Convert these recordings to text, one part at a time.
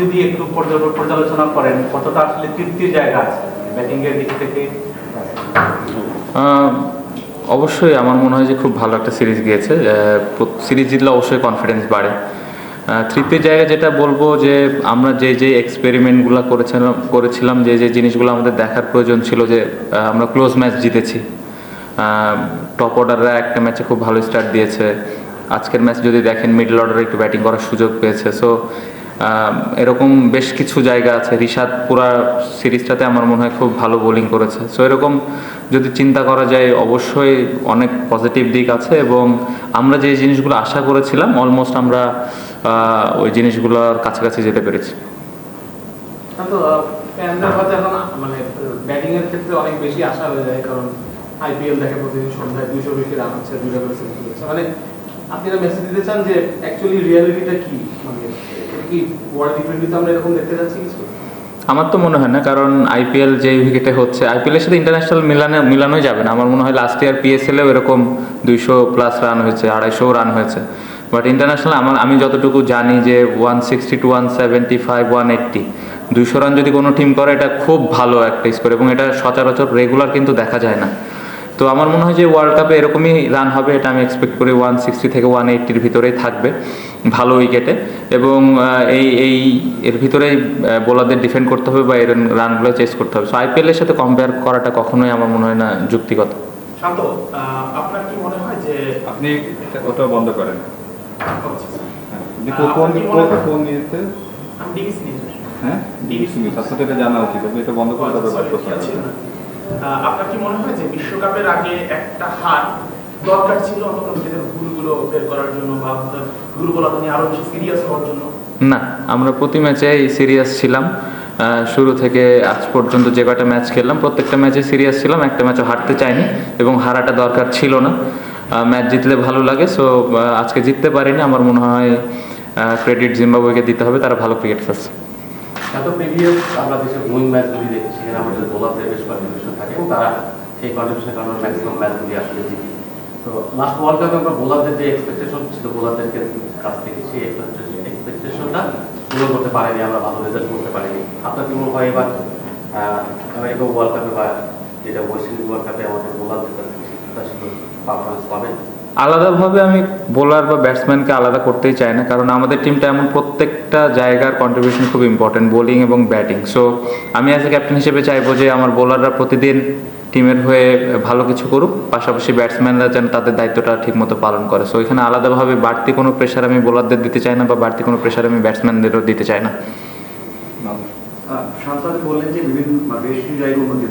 যদি একটু পর্যালোচনা করেন, কতটা আসলে তৃপ্তির জায়গা আছে? ব্যাটিং এর দিক থেকে? অবশ্যই আমার মনে হয় যে খুব ভালো একটা সিরিজ গিয়েছে। সিরিজ জিতলে অবশ্যই কনফিডেন্স বাড়ে। তৃতীয় জায়গায় যেটা বলব যে, আমরা যে যে এক্সপেরিমেন্টগুলো করেছিলাম করেছিলাম, যে যে জিনিসগুলো আমাদের দেখার প্রয়োজন ছিল যে আমরা ক্লোজ ম্যাচ জিতেছি। টপ অর্ডাররা একটা ম্যাচে খুব ভালো স্টার্ট দিয়েছে। আজকের ম্যাচ যদি দেখেন মিডল অর্ডারে একটু ব্যাটিং করার সুযোগ পেয়েছে। সো এরকম বেশ কিছু জায়গা আছে। রিশাদ পুরা সিরিজটাতে আমার মনে হয় খুব ভালো বোলিং করেছে। সো এরকম যদি চিন্তা করা যায়, অবশ্যই অনেক পজিটিভ দিক আছে এবং আমরা যে জিনিসগুলো আশা করেছিলাম অলমোস্ট আমরা ওই জিনিসগুলোর কাছাকাছি যেতে পেরেছি। ফ্যানদের মানে ক্ষেত্রে অনেক বেশি আশা হয়ে যায়, কারণ আইপিএল দেখে প্রতিদিন সন্ধ্যায় দুইশো রান হচ্ছে। মানে আপনি একটা মেসেজ দিতে চান যে অ্যাকচুয়ালি রিয়ালিটিটা কি? মানে কি ওয়ার্ল্ড টি আমরা এরকম দেখতে যাচ্ছি কিছু? আমার তো মনে হয় না, কারণ আইপিএল যে উইকেটে হচ্ছে আইপিএলের সাথে ইন্টারন্যাশনাল মিলানে মিলানোই যাবে না। আমার মনে হয় লাস্ট ইয়ার পিএসএলেও এরকম দুইশো প্লাস রান হয়েছে আড়াইশো রান হয়েছে। বাট ইন্টারন্যাশনাল আমার আমি যতটুকু জানি যে one sixty two one seventy five one eighty দুইশো রান যদি কোনো টিম করে, এটা খুব ভালো একটা স্কোর এবং এটা সচরাচর রেগুলার কিন্তু দেখা যায় না। তো আমার মনে হয় যে ওয়ার্ল্ড কাপে এরকমই রান হবে এটা আমি এক্সপেক্ট করি। ওয়ান সিক্সটি থেকে ওয়ান এইট্টির ভিতরেই থাকবে ভালো উইকেটে এবং এই এই এর ভিতরেই বোলারদের ডিফেন্ড করতে হবে বা এর রানগুলো চেস করতে হবে। সো আইপিএলের সাথে কম্পেয়ার করাটা কখনোই আমার মনে হয় না যুক্তিগত। শান্ত আপনার কি মনে হয় যে আপনি এটা- ওটা বন্ধ করেন। কোন কোন হয়- ডিবিসি হ্যাঁ নিউজ। আসলে এটা জানা উচিত। আপনি এটা বন্ধ করে তারপর আপনার কি মনে হয় যে বিশ্বকাপের আগে একটা হার দরকার ছিল? অন্তত নিজেদের ভুলগুলো বের করার জন্য বা ভুলগুলো নিয়ে আরও বেশি সিরিয়াস হওয়ার জন্য? না আমরা প্রতি ম্যাচেই সিরিয়াস ছিলাম। শুরু থেকে আজ পর্যন্ত যে কটা ম্যাচ খেললাম প্রত্যেকটা ম্যাচে সিরিয়াস ছিলাম একটা ম্যাচও হারতে চাইনি এবং হারাটা দরকার ছিল না। ম্যাচ জিতলে ভালো লাগে সো আজকে জিততে পারিনি। আমার মনে হয় ক্রেডিট জিম্বাবুয়েকে দিতে হবে তারা ভালো ক্রিকেট খেলছে এত প্রিভিয়াস আমরা দেশের উইং ম্যাচগুলি দেখি সেখানে আমাদের বোলারদের বেশ থাকে এবং তারা সেই কন্ট্রিবিউশনের কারণে ম্যাক্সিমাম ম্যাচগুলি আসলে জিতি। তো লাস্ট ওয়ার্ল্ড কাপে আমরা বোলারদের যে এক্সপেকটেশন ছিল, বোলারদেরকে কাছ থেকে সেই এক্সপেকটেশনটা পূরণ করতে পারেনি, আমরা ভালো রেজাল্ট করতে পারিনি। আপনার কি মনে হয় এবার আমেরিকা ওয়ার্ল্ড কাপে বা যেটা ওয়েস্ট ইন্ডিজ ওয়ার্ল্ড কাপে আমাদের বোলারদের কাছ থেকে পারফরমেন্স পাবেন? আলাদাভাবে আমি বোলার বা ব্যাটসম্যানকে আলাদা করতেই চাই না, কারণ আমাদের টিমটা এমন প্রত্যেকটা জায়গার কন্ট্রিবিউশন খুব ইম্পর্টেন্ট বোলিং এবং ব্যাটিং সো আমি অ্যাজ এ ক্যাপ্টেন হিসেবে চাইব যে আমার বোলাররা প্রতিদিন টিমের হয়ে ভালো কিছু করুক, পাশাপাশি ব্যাটসম্যানরা যেন তাদের দায়িত্বটা ঠিকমতো পালন করে। সো এখানে আলাদাভাবে বাড়তি কোনো প্রেশার আমি বোলারদের দিতে চাই না বা বাড়তি কোনো প্রেশার আমি ব্যাটসম্যানদেরও দিতে চাই না। বললেন যে বিভিন্ন বেশ কিছু জায়গায় উন্নতি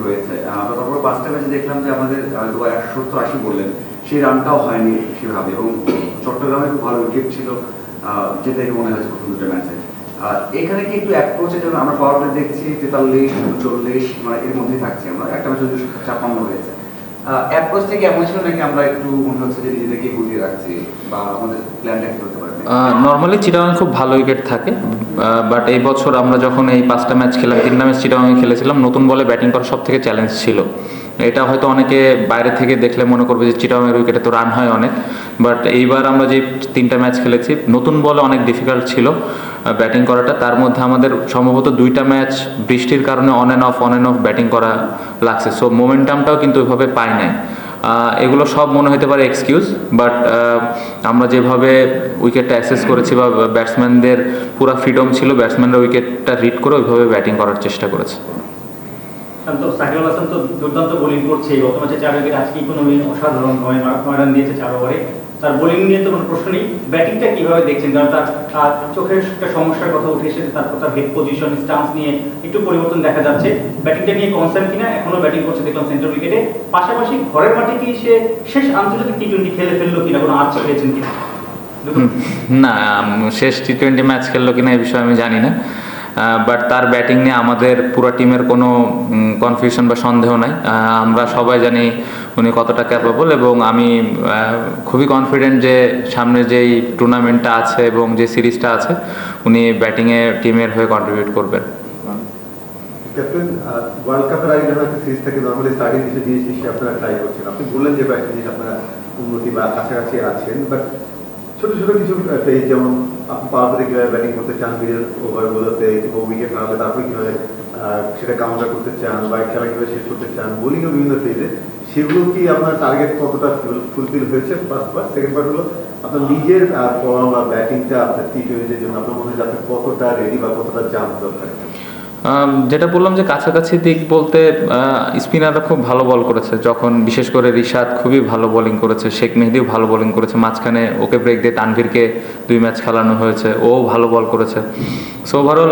আমরা তারপর পাঁচটা ম্যাচে দেখলাম যে আমাদের দু একশো সত্তর আশি বললেন। সেই রানটাও হয়নি সেভাবে এবং চট্টগ্রামে খুব ভালো উইকেট ছিল যেটা মনে হয়েছে প্রথম দুটো ম্যাচে এখানে কি একটু অ্যাপ্রোচের জন্য আমরা পাওয়ার দেখছি, তেতাল্লিশ, চল্লিশ মানে এর মধ্যেই থাকছি আমরা। একটা ম্যাচে দুশো ছাপ্পান্ন হয়েছে। অ্যাপ্রোচটা কি এমন ছিল নাকি আমরা একটু মনে হচ্ছে যে নিজেদেরকে গুটিয়ে রাখছি? বা আমাদের প্ল্যানটা একটু হতে নর্মালি চিটাগাং খুব ভালো উইকেট থাকে বাট এই বছর আমরা যখন এই পাঁচটা ম্যাচ খেলাম, তিনটা ম্যাচ চিটাগাংয়ে খেলেছিলাম, নতুন বলে ব্যাটিং করা সব থেকে চ্যালেঞ্জ ছিল। এটা হয়তো অনেকে বাইরে থেকে দেখলে মনে করবে যে চিটাগাংয়ের উইকেটে তো রান হয় অনেক বাট এইবার আমরা যে তিনটা ম্যাচ খেলেছি, নতুন বলে অনেক ডিফিকাল্ট ছিল ব্যাটিং করাটা। তার মধ্যে আমাদের সম্ভবত দুইটা ম্যাচ বৃষ্টির কারণে on and off on and off batting করা লাগছে। সো মোমেন্টামটাও কিন্তু ওইভাবে পাই নাই। এগুলো সব মনে হতে পারে এক্সকিউজ বাট আমরা যেভাবে উইকেটটা অ্যাসেস করেছি বা ব্যাটসম্যানদের পুরো ফ্রিডম ছিল ব্যাটসম্যানরা উইকেটটা রিড করে ওইভাবে ব্যাটিং করার চেষ্টা করেছে। শান্ত সাকিউল হাসান তো দুর্দান্ত বোলিং করছে। গত ম্যাচে চার উইকেট আজকে ইকোনমি অসাধারণ নয় নয় দিয়েছে চার ওভারে তার বোলিং নিয়ে তো কোনো প্রশ্ন নেই। ব্যাটিংটা কীভাবে দেখছেন? কারণ তার চোখের একটা সমস্যার কথা উঠে এসেছে, তারপর তার হেড পজিশন স্টান্স নিয়ে একটু পরিবর্তন দেখা যাচ্ছে। ব্যাটিংটা নিয়ে কনসার্ন কিনা, এখনও ব্যাটিং করছে দেখলাম সেন্টার উইকেটে পাশাপাশি ঘরের মাঠে কি সে শেষ আন্তর্জাতিক টি টোয়েন্টি খেলে ফেলল কিনা? কোনো আচ্ছা পেয়েছেন কিনা? না শেষ টি টোয়েন্টি ম্যাচ খেললো কিনা এই বিষয়ে আমি জানি না। বাট তার ব্যাটিং নিয়ে আমাদের পুরো টিমের কোনো কনফিউশন বা সন্দেহ নাই। আমরা সবাই জানি উনি কতটা ক্যাপেবল এবং আমি খুবই কনফিডেন্ট যে সামনে যেই টুর্নামেন্টটা আছে এবং যে সিরিজটা আছে, উনি ব্যাটিংয়ে টিমের হয়ে কন্ট্রিবিউট করবেন। ক্যাপ্টেন ওয়ার্ল্ড কাপের আগে সিরিজ থেকে নর্মালি স্টার্টিং হিসেবে আপনারা ট্রাই করছেন। আপনি বললেন যে জিনিস আপনারা উন্নতি বা কাছাকাছি আছেন বাট ছোট ছোট কিছু যেমন আপনি পাওয়ারে কীভাবে ব্যাটিং করতে চান মিডল ওভারগুলোতে কিংবা উইকেট হারালে তারপরে কীভাবে সেটা কাউন্টার করতে চান বা খেলা কীভাবে শেষ করতে চান বোলিংও বিভিন্ন ফেজে সেগুলো কি আপনার টার্গেট কতটা ফুলফিল হয়েছে? ফার্স্ট পার্ট সেকেন্ড পার্ট হলো আপনার নিজের ফর্ম বা ব্যাটিংটা আপনার টি টোয়েন্টির জন্য আপনার মনে হয় আপনি কতটা রেডি বা কতটা জাম্প দরকার? যেটা বললাম যে কাছাকাছি দিক বলতে স্পিনাররা খুব ভালো বল করেছে। যখন বিশেষ করে রিশাদ খুবই ভালো বোলিং করেছে, শেখ মেহেদিও ভালো বোলিং করেছে, মাঝখানে ওকে ব্রেক দিয়ে তানভীরকে দুই ম্যাচ খেলানো হয়েছে, ও ভালো বল করেছে। সো ওভারঅল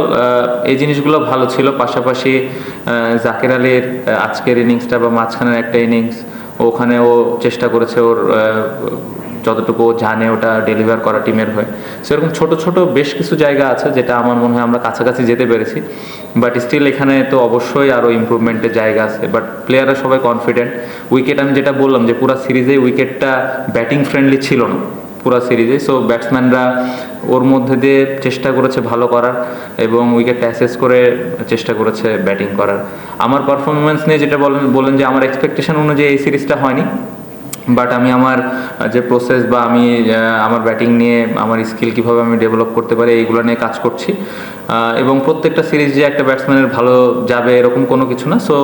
এই জিনিসগুলো ভালো ছিল। পাশাপাশি জাকির আলীর আজকের ইনিংসটা বা মাঝখানের একটা ইনিংস ওখানে ও চেষ্টা করেছে ওর যতটুকু জানে ওটা ডেলিভার করা টিমের হয়ে। সেরকম ছোট ছোট বেশ কিছু জায়গা আছে যেটা আমার মনে হয় আমরা কাছাকাছি যেতে পেরেছি। বাট স্টিল এখানে তো অবশ্যই আরও ইমপ্রুভমেন্টের জায়গা আছে। বাট প্লেয়াররা সবাই কনফিডেন্ট উইকেট আমি যেটা বললাম যে পুরো সিরিজে উইকেটটা ব্যাটিং ফ্রেন্ডলি ছিল না। পুরো সিরিজে সো ব্যাটসম্যানরা ওর মধ্যে দিয়ে চেষ্টা করেছে ভালো করার এবং উইকেটটা অ্যাসেস করে চেষ্টা করেছে ব্যাটিং করার। আমার পারফরমেন্স নিয়ে যেটা বলেন বলেন যে আমার এক্সপেকটেশন অনুযায়ী এই সিরিজটা হয়নি। বাট আমি আমার যে প্রসেস বা আমি আমার ব্যাটিং নিয়ে আমার স্কিল কীভাবে আমি ডেভেলপ করতে পারি, এইগুলো নিয়ে কাজ করছি। এবং প্রত্যেকটা সিরিজ যে একটা ব্যাটসম্যানের ভালো যাবে এরকম কোনো কিছু না। সো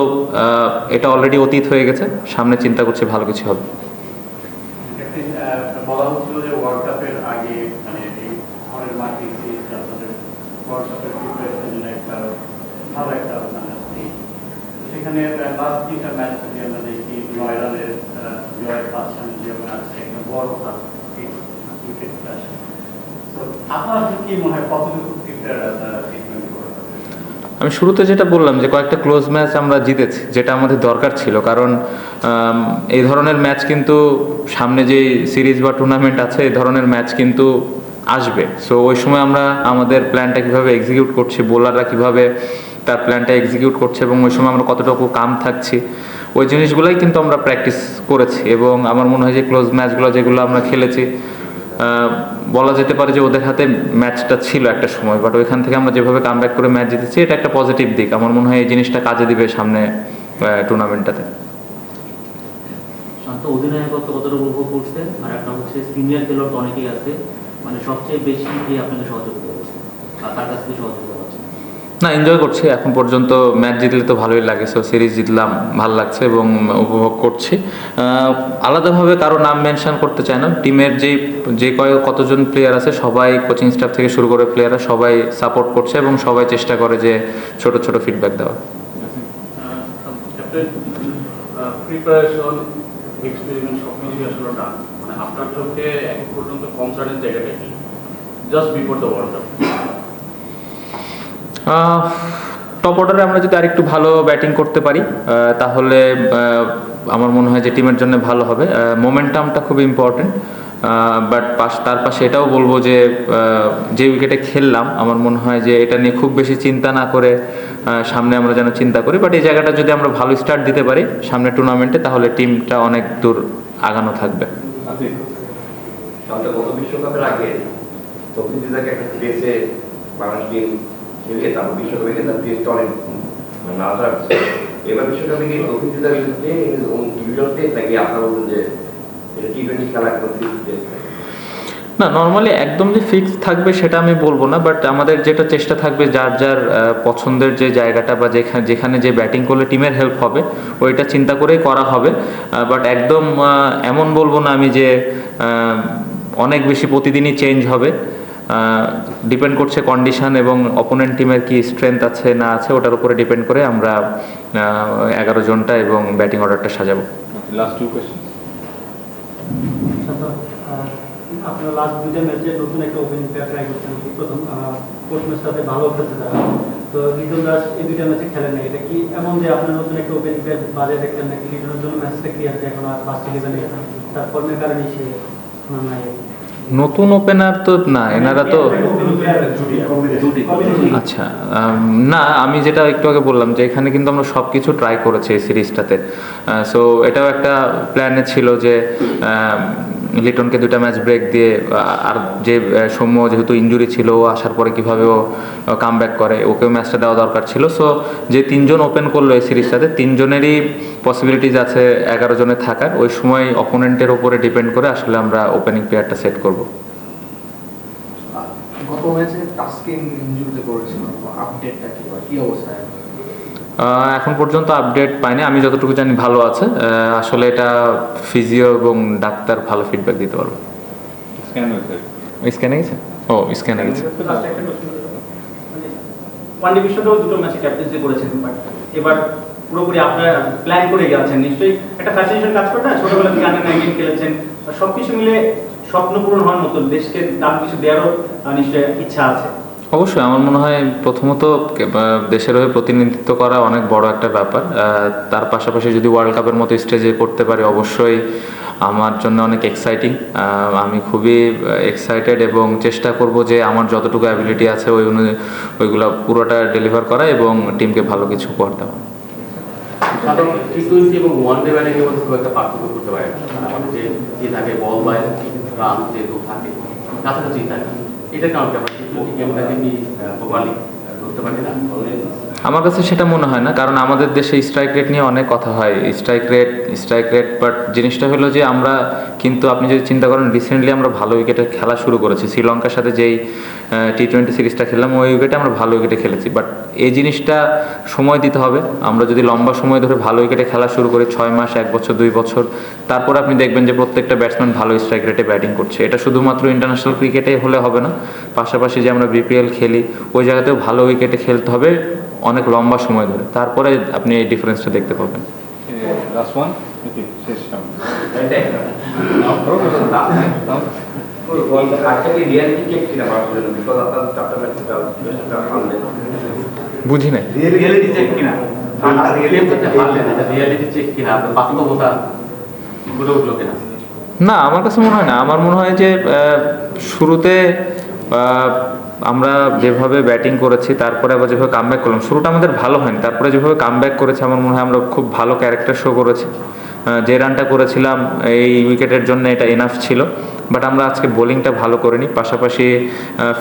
এটা অলরেডি অতীত হয়ে গেছে। সামনে চিন্তা করছি ভালো কিছু হবে। মানে মানে সেখানে লাস্ট তিনটা ম্যাচ আমরা দেখি আহ, জয় পাচ্ছেন যেমন আছে একটা আমি শুরুতে যেটা বললাম যে কয়েকটা ক্লোজ ম্যাচ আমরা জিতেছি, যেটা আমাদের দরকার ছিল। কারণ এই ধরনের ম্যাচ কিন্তু সামনে যে সিরিজ বা টুর্নামেন্ট আছে, এই ধরনের ম্যাচ কিন্তু আসবে। সো ওই সময় আমরা আমাদের প্ল্যানটা কীভাবে এক্সিকিউট করছি বোলাররা কীভাবে তার প্ল্যানটা এক্সিকিউট করছে এবং ওই সময় আমরা কতটুকু কাম থাকছি, ওই জিনিসগুলোই কিন্তু আমরা প্র্যাকটিস করেছি এবং আমার মনে হয় যে ক্লোজ ম্যাচগুলো যেগুলো আমরা খেলেছি বলা যেতে পারে যে ওদের হাতে ম্যাচটা ছিল একটা সময় বাট ওইখান থেকে আমরা যেভাবে কাম করে ম্যাচ জিতেছি, এটা একটা পজিটিভ দিক। আমার মনে হয় এই জিনিসটা কাজে দিবে সামনে টুর্নামেন্টটাতে অধিনায়কত্ব কতটা উপভোগ করছেন আর একটা হচ্ছে সিনিয়র খেলোয়াড় অনেকেই আছে মানে সবচেয়ে বেশি কে আপনাকে সহযোগিতা করছে? তার কাছ থেকে সহযোগিতা না এনজয় করছি। এখন পর্যন্ত ম্যাচ জিতলে তো ভালোই লাগে সো সিরিজ জিতলাম, ভালো লাগছে এবং উপভোগ করছি। আলাদাভাবে কারও নাম মেনশন করতে চাই না। টিমের যে যে কয়, কতজন প্লেয়ার আছে, সবাই কোচিং স্টাফ থেকে শুরু করে প্লেয়াররা সবাই সাপোর্ট করছে এবং সবাই চেষ্টা করে যে ছোট ছোট ফিডব্যাক দেওয়া মানে আপনার চোখে এখন পর্যন্ত জায়গাটা কি? Just before the world cup top অর্ডারে আমরা যদি আরেকটু ভালো ব্যাটিং করতে পারি তাহলে আমার মনে হয় যে টিমের জন্য ভালো হবে। মোমেন্টামটা খুব ইম্পর্টেন্ট বাট পাশ, তার পাশে এটাও বলব যে যে উইকেটে খেললাম, আমার মনে হয় যে এটা নিয়ে খুব বেশি চিন্তা না করে সামনে আমরা যেন চিন্তা করি। বাট এই জায়গাটা যদি আমরা ভালো স্টার্ট দিতে পারি, সামনে টুর্নামেন্টে তাহলে টিমটা অনেক দূর আগানো থাকবে। বিশ্বকাপের আগে প্লেসটা অনেক মানে এবার বিশ্বকাপে বিরুদ্ধে যে টি টোয়েন্টি খেলা না নর্মালি একদম যে ফিক্স থাকবে সেটা আমি বলব না বাট আমাদের যেটা চেষ্টা থাকবে, যার যার পছন্দের যে জায়গাটা বা যেখানে যেখানে যে ব্যাটিং করলে টিমের হেল্প হবে, ওইটা চিন্তা করেই করা হবে। বাট একদম এমন বলব না আমি যে অনেক বেশি প্রতিদিনই চেঞ্জ হবে। ডিপেন্ড করছে কন্ডিশন এবং অপোনেন্ট টিমের কি স্ট্রেংথ আছে না আছে ওটার উপরে ডিপেন্ড করে আমরা এগারো জনটা এবং ব্যাটিং অর্ডারটা সাজাবো। Last two question Shanto, last দুইটা ম্যাচে নতুন একটা ওপেনিং প্লেয়ার ট্রাই করছেন। প্রথম কোচ ম্যাচটাতে ভালো খেলতে তারা তো লিটন দাস এই দুইটা ম্যাচে খেলেন না এটা কি এমন যে আপনার নতুন একটা ওপেনিং প্লেয়ার বাজে দেখছেন নাকি? লিটনের জন্য ম্যাচটা কি আছে এখন আর ফার্স্ট ইলেভেনে তার ফর্মের কারণে সে নাই। নতুন ওপেনার তো না, এনারা তো। আচ্ছা না, আমি যেটা একটু আগে বললাম যে এখানে কিন্তু আমরা সব কিছু ট্রাই করেছি এই সিরিজটাতে সো এটাও একটা প্ল্যানে ছিল যে লিটনকে দুটা ম্যাচ ব্রেক দিয়ে আর যে সৌম্য যেহেতু ইঞ্জুরি ছিল, ও আসার পরে কীভাবে ও কাম ব্যাক করে, ওকেও ম্যাচটা দেওয়া দরকার ছিল। সো যে তিনজন ওপেন করল এই সিরিজটাতে তিনজনেরই পসিবিলিটিজ আছে এগারো জনে থাকার। ওই সময় অপোনেন্টের ওপরে ডিপেন্ড করে আসলে আমরা ওপেনিং প্লেয়ারটা সেট করব। গত ম্যাচে ইনজুরিতে আপডেটটা কি অবস্থা? এখন পর্যন্ত আপডেট পাইনি। আমি যতটুকু জানি ভালো আছে। আসলে এটা ফিজিও এবং ডাক্তার ভালো ফিডব্যাক দিতে পারবে। স্ক্যান হয়েছে স্ক্যানে গেছে? ও স্ক্যানে গেছে? মানে ওয়ানডে বিশ্বকাপও দুটো ম্যাচে ক্যাপ্টেন্সি করেছেন বাট এবার পুরোপুরি আপনারা প্ল্যান করে গেছেন। নিশ্চয়ই একটা ফ্যাসিনেশন কাজ করে না? ছোটবেলা থেকে আন্ডার নাইনটিন খেলেছেন। সব মিলে স্বপ্ন পূরণ হওয়ার মতো দেশকে দাম কিছু দেওয়ারও নিশ্চয়ই ইচ্ছা আছে। অবশ্যই, আমার মনে হয় প্রথমত দেশের হয়ে প্রতিনিধিত্ব করা অনেক বড় একটা ব্যাপার। তার পাশাপাশি যদি ওয়ার্ল্ড কাপের মতো স্টেজে করতে পারি, অবশ্যই আমার জন্য অনেক এক্সাইটিং আমি খুবই এক্সাইটেড এবং চেষ্টা করব যে আমার যতটুকু অ্যাবিলিটি আছে ওই অনুযায়ী ওইগুলো পুরোটা ডেলিভার করা এবং টিমকে ভালো কিছু উপহার দেওয়া। কাছাকাছি আমার কাছে সেটা মনে হয় না, কারণ আমাদের দেশে স্ট্রাইক রেট নিয়ে অনেক কথা হয়। Strike rate strike rate but জিনিসটা হলো যে আমরা কিন্তু আপনি যদি চিন্তা করেন রিসেন্টলি আমরা ভালো উইকেটে খেলা শুরু করেছি। শ্রীলঙ্কার সাথে যেই টি টোয়েন্টি সিরিজটা খেললাম ওই উইকেটে আমরা ভালো উইকেটে খেলেছি। বাট এই জিনিসটা সময় দিতে হবে। আমরা যদি লম্বা সময় ধরে ভালো উইকেটে খেলা শুরু করি ছয় মাস এক বছর দুই বছর তারপর আপনি দেখবেন যে প্রত্যেকটা ব্যাটসম্যান ভালো স্ট্রাইক রেটে ব্যাটিং করছে। এটা শুধুমাত্র ইন্টারন্যাশনাল ক্রিকেটে হলে হবে না। পাশাপাশি যে আমরা বিপিএল খেলি ওই জায়গাতেও ভালো উইকেটে খেলতে হবে অনেক লম্বা সময় ধরে। তারপরে আপনি এই ডিফারেন্সটা দেখতে পাবেন। লাস্ট ওয়ান শেষ বুঝি নাই। রিয়েলিটি চেক কিনা? না আমার কাছে মনে হয় না। আমার মনে হয় যে শুরুতে আমরা যেভাবে ব্যাটিং করেছি তারপরে আবার যেভাবে কামব্যাক করলাম শুরুটা আমাদের ভালো হয়নি। তারপরে যেভাবে কামব্যাক করেছে আমার মনে হয় আমরা খুব ভালো ক্যারেক্টার শো করেছি। যে রানটা করেছিলাম এই উইকেটের জন্য এটা এনাফ ছিল। বাট আমরা আজকে বোলিংটা ভালো করিনি। পাশাপাশি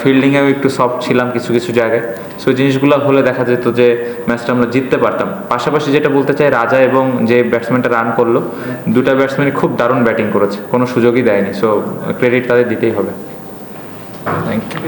ফিল্ডিংয়েও একটু সফট ছিলাম কিছু কিছু জায়গায়। সো জিনিসগুলো হলে দেখা যেত যে ম্যাচটা আমরা জিততে পারতাম। পাশাপাশি যেটা বলতে চাই, রাজা এবং যে ব্যাটসম্যানটা রান করল, দুটা ব্যাটসম্যানই খুব দারুণ ব্যাটিং করেছে। কোনো সুযোগই দেয়নি। সো ক্রেডিট তাদের দিতেই হবে। Thank you